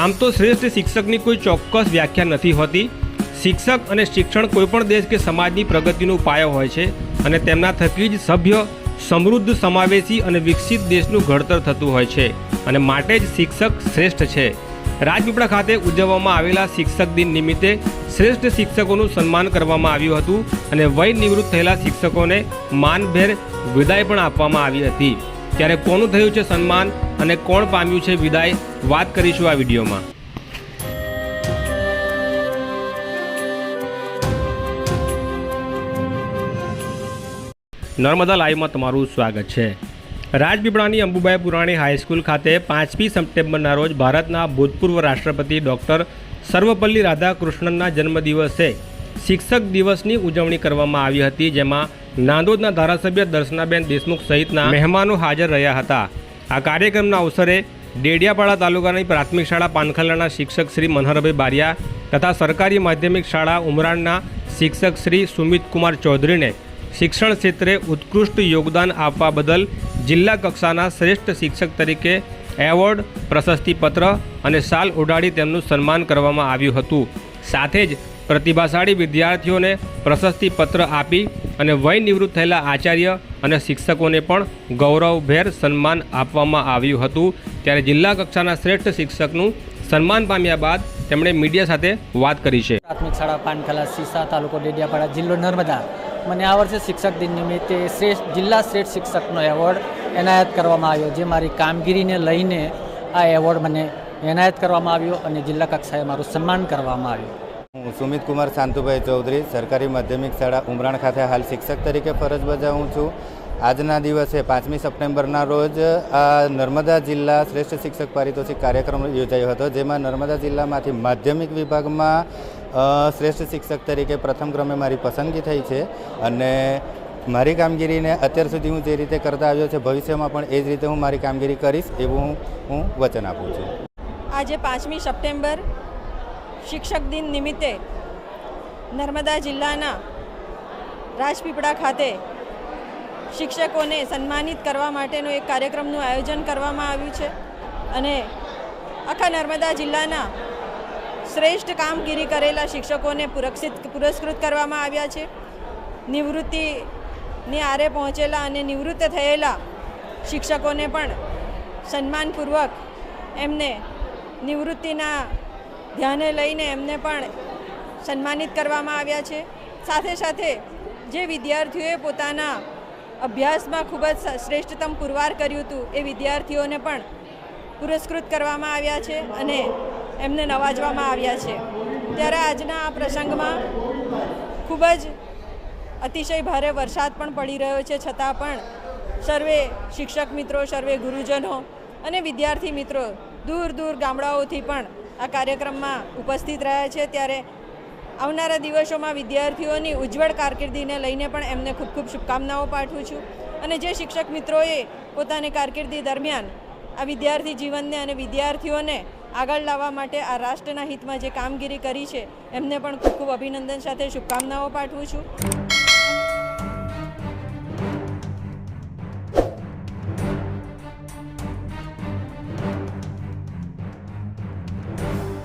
આમ તો શ્રેષ્ઠ શિક્ષકની કોઈ ચોક્કસ વ્યાખ્યા નથી હોતી. શિક્ષક અને શિક્ષણ કોઈપણ દેશ કે સમાજની પ્રગતિનો પાયો હોય છે અને તેમના થકી જ સભ્ય, સમૃદ્ધ, સમાવેશી અને વિકસિત દેશનું ઘડતર થતું હોય છે અને માટે જ શિક્ષક શ્રેષ્ઠ છે. રાજપીપળા ખાતે ઉજવવામાં આવેલા શિક્ષક દિન નિમિત્તે શ્રેષ્ઠ શિક્ષકોનું સન્માન કરવામાં આવ્યું હતું અને વય નિવૃત્ત થયેલા શિક્ષકોને માનભેર વિદાય પણ આપવામાં આવી હતી. ત્યારે કોનું થયું છે સન્માન? અને કોણ પામ્યું છે વિદાય? વાત કરીશું આ વિડીયોમાં. નર્મદા લાઈવમાં તમારું સ્વાગત છે. રાજપીપળાની અંબુબાઈ પુરાણી હાઈસ્કૂલ ખાતે પાંચમી સપ્ટેમ્બરના રોજ ભારતના ભૂતપૂર્વ રાષ્ટ્રપતિ ડૉક્ટર સર્વપલ્લી રાધાકૃષ્ણનના જન્મદિવસે શિક્ષક દિવસની ઉજવણી કરવામાં આવી હતી, જેમાં નાંદોદના ધારાસભ્ય દર્શનાબેન દેશમુખ સહિતના મહેમાનો હાજર રહ્યા હતા. આ કાર્યક્રમના અવસરે ડેડિયાપાડા તાલુકાની પ્રાથમિક શાળા પાનખલાના શિક્ષક શ્રી મનહરભાઈ બારિયા તથા સરકારી માધ્યમિક શાળા ઉમરાણના શિક્ષક શ્રી સુમિત કુમાર ચૌધરીને શિક્ષણ ક્ષેત્રે ઉત્કૃષ્ટ યોગદાન આપવા બદલ જિલ્લા કક્ષાના શ્રેષ્ઠ શિક્ષક તરીકે એવોર્ડ, પ્રશસ્તિપત્ર અને શાલ ઉડાડી તેમનું સન્માન કરવામાં આવ્યું હતું. સાથે જ પ્રતિભાશાળી વિદ્યાર્થીઓને પ્રશસ્તિપત્ર આપી અને વય નિવૃત્ત થયેલા આચાર્ય અને શિક્ષકોને પણ ગૌરવભેર સન્માન આપવામાં આવ્યું હતું. ત્યારે જિલ્લા કક્ષાના શ્રેષ્ઠ શિક્ષકનું સન્માન પામ્યા બાદ તેમણે મીડિયા સાથે વાત કરી છે. પ્રાથમિક શાળા પાનખલા સીસા તાલુકો ડેડિયાપાડા જિલ્લો નર્મદા. મને આ વર્ષે શિક્ષક દિન નિમિત્તે શ્રેષ્ઠ, જિલ્લા શ્રેષ્ઠ શિક્ષકનો એવોર્ડ એનાયત કરવામાં આવ્યો. જે મારી કામગીરીને લઈને આ એવોર્ડ મને એનાયત કરવામાં આવ્યો અને જિલ્લા કક્ષાએ મારું સન્માન કરવામાં આવ્યું. હું સુમિત કુમાર શાંતુભાઈ ચૌધરી, સરકારી માધ્યમિક શાળા ઉમરાણ ખાતે હાલ શિક્ષક તરીકે ફરજ બજાવું છું. આજના દિવસે પાંચમી સપ્ટેમ્બરના રોજ આ નર્મદા જિલ્લા શ્રેષ્ઠ શિક્ષક પારિતોષિક કાર્યક્રમ યોજાયો હતો, જેમાં નર્મદા જિલ્લામાંથી માધ્યમિક વિભાગમાં શ્રેષ્ઠ શિક્ષક તરીકે પ્રથમ ક્રમે મારી પસંદગી થઈ છે અને મારી કામગીરીને અત્યાર સુધી હું જે રીતે કરતા આવ્યો છે, ભવિષ્યમાં પણ એ જ રીતે હું મારી કામગીરી કરીશ, એવું હું વચન આપું છું. આજે પાંચમી સપ્ટેમ્બર શિક્ષક દિન નિમિત્તે નર્મદા જિલ્લાના રાજપીપળા ખાતે શિક્ષકોને સન્માનિત કરવા માટેનો એક કાર્યક્રમનું આયોજન કરવામાં આવ્યું છે અને આખા નર્મદા જિલ્લાના શ્રેષ્ઠ કામગીરી કરેલા શિક્ષકોને પુરક્ષિત પુરસ્કૃત કરવામાં આવ્યા છે. નિવૃત્તિની આરે પહોંચેલા અને નિવૃત્ત થયેલા શિક્ષકોને પણ સન્માનપૂર્વક એમને નિવૃત્તિના ધ્યાને લઈને એમને પણ સન્માનિત કરવામાં આવ્યા છે. સાથે સાથે જે વિદ્યાર્થીઓએ પોતાના અભ્યાસમાં ખૂબ જ શ્રેષ્ઠતમ પુરવાર કર્યું હતું, એ વિદ્યાર્થીઓને પણ પુરસ્કૃત કરવામાં આવ્યા છે અને એમને નવાજવામાં આવ્યા છે. ત્યારે આજના આ પ્રસંગમાં ખૂબ જ અતિશય ભારે વરસાદ પણ પડી રહ્યો છે. છતાં પણ સર્વે શિક્ષક મિત્રો, સર્વે ગુરુજનો અને વિદ્યાર્થી મિત્રો દૂર દૂર ગામડાઓથી પણ આ કાર્યક્રમમાં ઉપસ્થિત રહ્યા છે. ત્યારે આવનારા દિવસોમાં વિદ્યાર્થીઓની ઉજ્જવળ કારકિર્દીને લઈને પણ એમને ખૂબ ખૂબ શુભકામનાઓ પાઠવું છું. અને જે શિક્ષક મિત્રોએ પોતાની કારકિર્દી દરમિયાન આ વિદ્યાર્થી જીવનને અને વિદ્યાર્થીઓને આગળ લાવવા માટે આ રાષ્ટ્રના હિતમાં જે કામગીરી કરી છે, એમને પણ ખૂબ ખૂબ અભિનંદન સાથે શુભકામનાઓ પાઠવું છું.